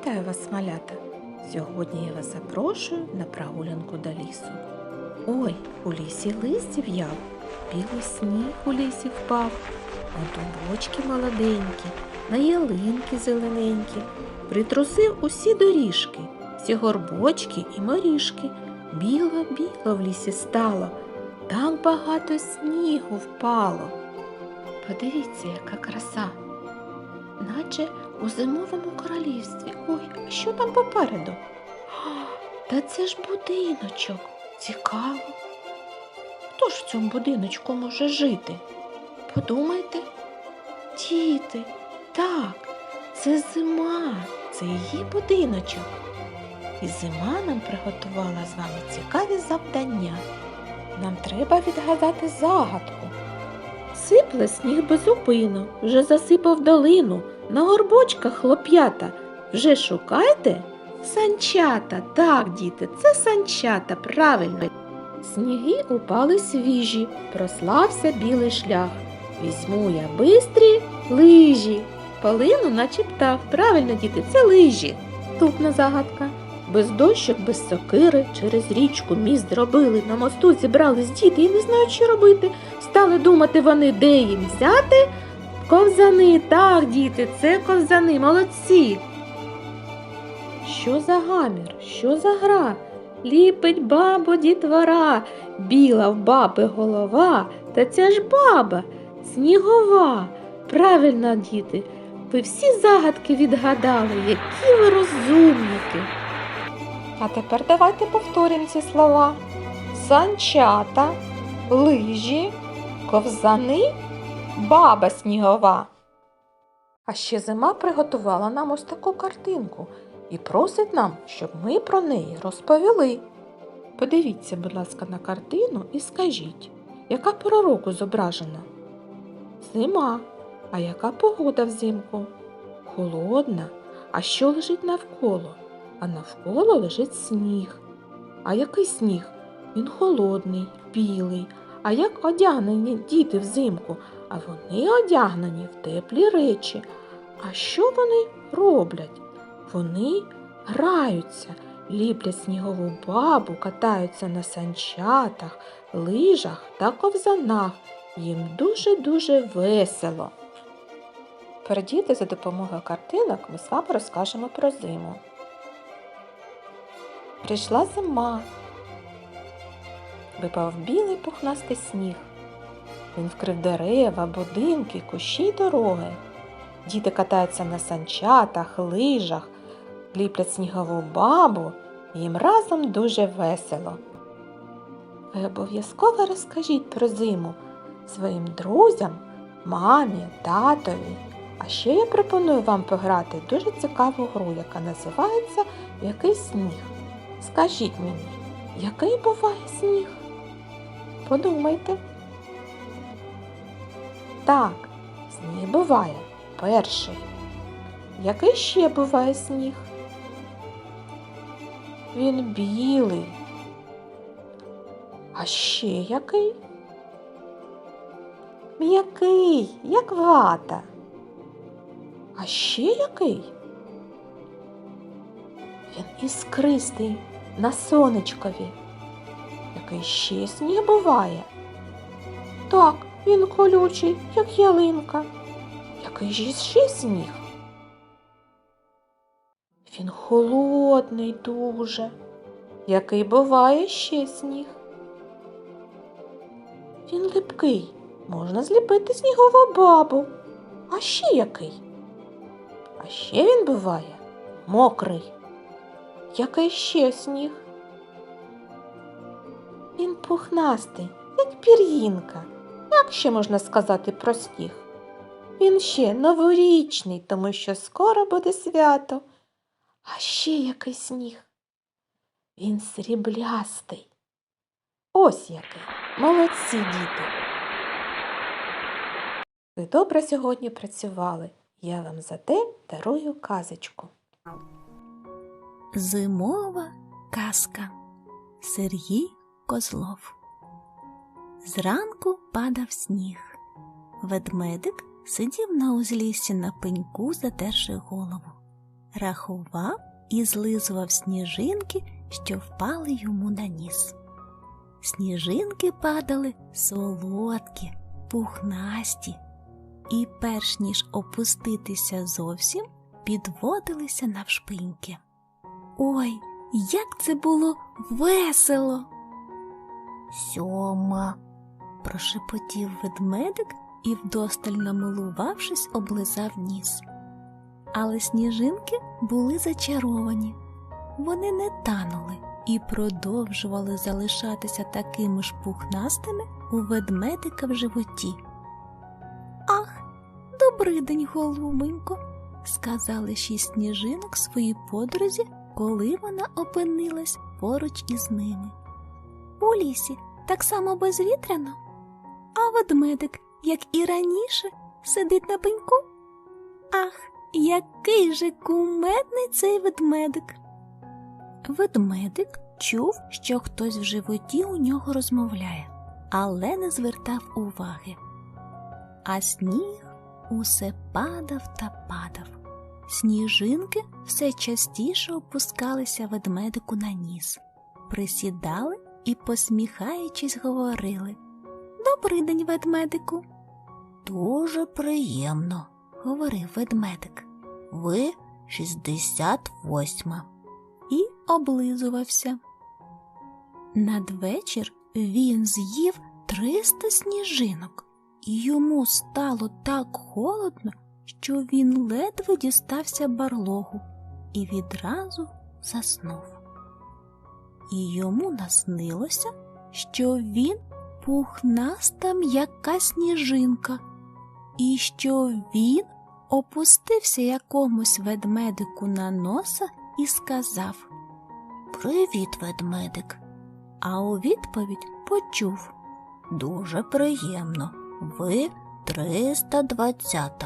Вітаю вас, малята! Сьогодні я вас запрошую на прогулянку до лісу. Ой, у лісі листя в'яв, білий сніг у лісі впав, на дубочки молоденькі, на ялинки зелененькі, притрусив усі доріжки, всі горбочки і моріжки. Біло-біло в лісі стало, так багато снігу впало. Подивіться, яка краса, наче у зимовому королівстві. Ой, а що там попереду? Та це ж будиночок. Цікаво. Хто ж в цьому будиночку може жити? Подумайте, діти, так, це зима, це її будиночок. І зима нам приготувала з вами цікаві завдання. Нам треба відгадати загадку. Сипле сніг безупину, вже засипав долину, на горбочках хлоп'ята. Вже шукайте? Санчата, так, діти, це санчата, правильно. Сніги упали свіжі, прослався білий шлях. Візьму я бистрі лижі. Полину наче птах. Правильно, діти, це лижі. Тупна загадка. Без дощок, без сокири, через річку міст зробили, на мосту зібрались діти і не знають, що робити. Стали думати вони, де їм взяти. Ковзани, так, діти, це ковзани, молодці. Що за гамір, що за гра? Ліпить бабо дітвора, біла в баби голова, та ця ж баба снігова. Правильно, діти, ви всі загадки відгадали, які ви розумники. А тепер давайте повторимо ці слова. Санчата, лижі, ковзани, баба снігова. А ще зима приготувала нам ось таку картинку і просить нам, щоб ми про неї розповіли. Подивіться, будь ласка, на картину і скажіть, яка пора року зображена? Зима. А яка погода взимку? Холодна. А що лежить навколо? А навколо лежить сніг. А який сніг? Він холодний, білий. А як одягнені діти взимку? А вони одягнені в теплі речі. А що вони роблять? Вони граються, ліплять снігову бабу, катаються на санчатах, лижах та ковзанах. Їм дуже-дуже весело. Передіти за допомогою картинок ми з вами розкажемо про зиму. Прийшла зима. Випав білий пухнастий сніг. Він вкрив дерева, будинки, кущі й дороги. Діти катаються на санчатах, лижах, ліплять снігову бабу, їм разом дуже весело. Ви обов'язково розкажіть про зиму своїм друзям, мамі, татові. А ще я пропоную вам пограти дуже цікаву гру, яка називається Який сніг. Скажіть мені, який буває сніг? Подумайте. Так, сніг буває перший. Який ще буває сніг? Він білий. А ще який? М'який, як вата. А ще який? Він іскристий на сонечкові. Який ще сніг буває? Так, він колючий, як ялинка. Який ж ще сніг? Він холодний дуже. Який буває ще сніг? Він липкий. Можна зліпити снігову бабу. А ще який? А ще він буває мокрий. Який ще сніг? Він пухнастий, як пір'їнка. Як ще можна сказати про сніг? Він ще новорічний, тому що скоро буде свято. А ще який сніг? Він сріблястий. Ось який. Молодці діти. Ви добре сьогодні працювали. Я вам за те дарую казочку. Зимова казка Сергій Козлов. Зранку падав сніг. Ведмедик сидів на узліссі на пеньку, затерши голову. рахував і злизував сніжинки, що впали йому на ніс. Сніжинки падали солодкі, пухнасті, і перш ніж опуститися зовсім, підводилися навшпиньки. Ой, як це було весело! Сьома, прошепотів ведмедик і, вдосталь намилувавшись, облизав ніс. Але сніжинки були зачаровані. Вони не танули і продовжували залишатися такими ж пухнастими у ведмедика в животі. Ах, добрий день, голубенько, сказали шість сніжинок своїй подрузі, коли вона опинилась поруч із ними. У лісі так само безвітряно, а ведмедик, як і раніше, сидить на пеньку. Ах, який же кумедний цей ведмедик. Ведмедик чув, що хтось в животі у нього розмовляє, але не звертав уваги. А сніг усе падав та падав. Сніжинки все частіше опускалися ведмедику на ніс, присідали і, посміхаючись, говорили Добрий день, ведмедику. Дуже приємно, говорив ведмедик. Ви 68 і облизувався. Надвечір він з'їв 300 сніжинок, і йому стало так холодно, що він ледве дістався барлогу і відразу заснув. І йому наснилося, що він пухнаста м'яка сніжинка, і що він опустився якомусь ведмедику на носа і сказав Привіт, ведмедик. А у відповідь почув Дуже приємно. Ви 320.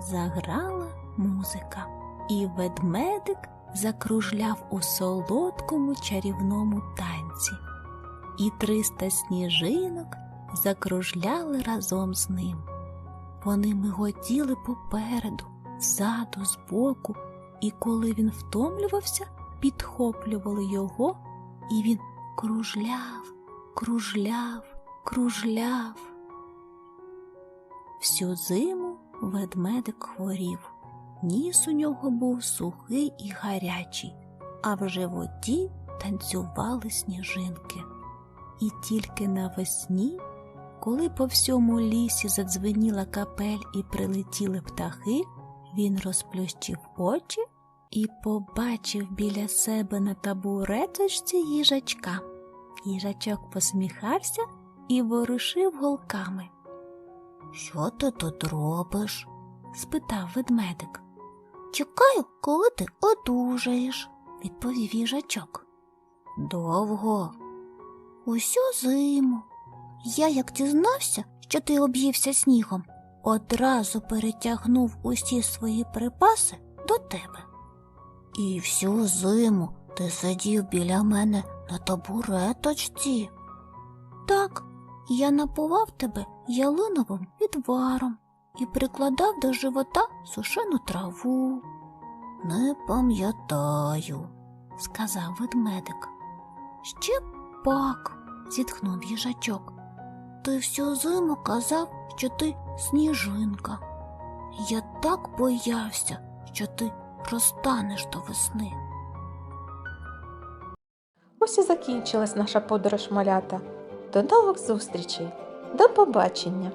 Заграла музика, і ведмедик закружляв у солодкому чарівному танці, і триста сніжинок закружляли разом з ним. Вони миготіли попереду, ззаду, збоку, і коли він втомлювався, підхоплювали його, і він кружляв, кружляв, кружляв. Всю зиму ведмедик хворів. Ніс у нього був сухий і гарячий, а в животі танцювали сніжинки. І тільки навесні, коли по всьому лісі задзвеніла капель і прилетіли птахи, він розплющив очі і побачив біля себе на табуреточці їжачка. Їжачок посміхався і ворушив голками. Що ти тут робиш? спитав ведмедик. Чекаю, коли ти одужаєш, відповів їжачок. Довго. Усю зиму. Я, як дізнався, що ти об'ївся снігом, одразу перетягнув усі свої припаси до тебе. І всю зиму ти сидів біля мене на табуреточці. Так, я напував тебе ялиновим відваром і прикладав до живота сушену траву. Не пам'ятаю, сказав ведмедик. Ще пак, зітхнув їжачок. Ти всю зиму казав, що ти сніжинка. Я так боявся, що ти розтанеш до весни. Ось і закінчилась наша подорож малята. До нових зустрічей. До побачення!